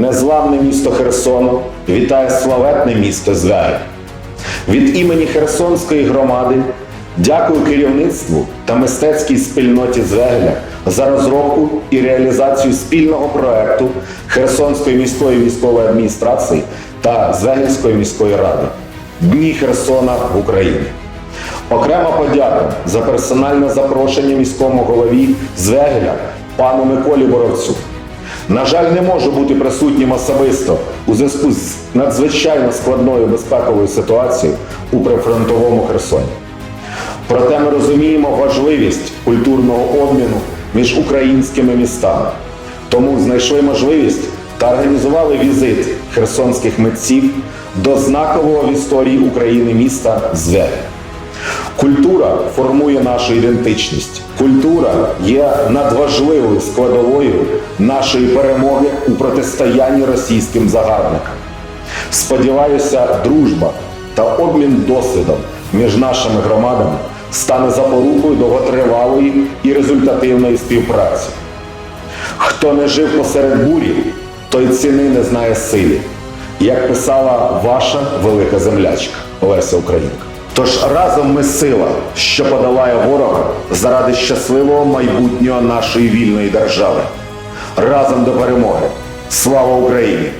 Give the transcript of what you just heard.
Незламне місто Херсон вітає славетне місто Звягель. Від імені Херсонської громади дякую керівництву та мистецькій спільноті Звегеля за розробку і реалізацію спільного проекту Херсонської міської військової адміністрації та Звегельської міської ради Дні Херсона в Україні. Окрема подяка за персональне запрошення міському голові Звегеля пану Миколі Боровцю. На жаль, не можу бути присутнім особисто у зв'язку з надзвичайно складною безпековою ситуацією у прифронтовому Херсоні. Проте ми розуміємо важливість культурного обміну між українськими містами. Тому знайшли можливість та організували візит херсонських митців до знакового в історії України міста Звегель. Культура формує нашу ідентичність. Культура є надважливою складовою нашої перемоги у протистоянні російським загарбникам. Сподіваюся, дружба та обмін досвідом між нашими громадами стане запорукою довготривалої і результативної співпраці. Хто не жив посеред бурі, той ціни не знає силі, як писала ваша велика землячка Леся Українка. Тож разом ми сила, що подолає ворога заради щасливого майбутнього нашої вільної держави. Разом до перемоги. Слава Україні!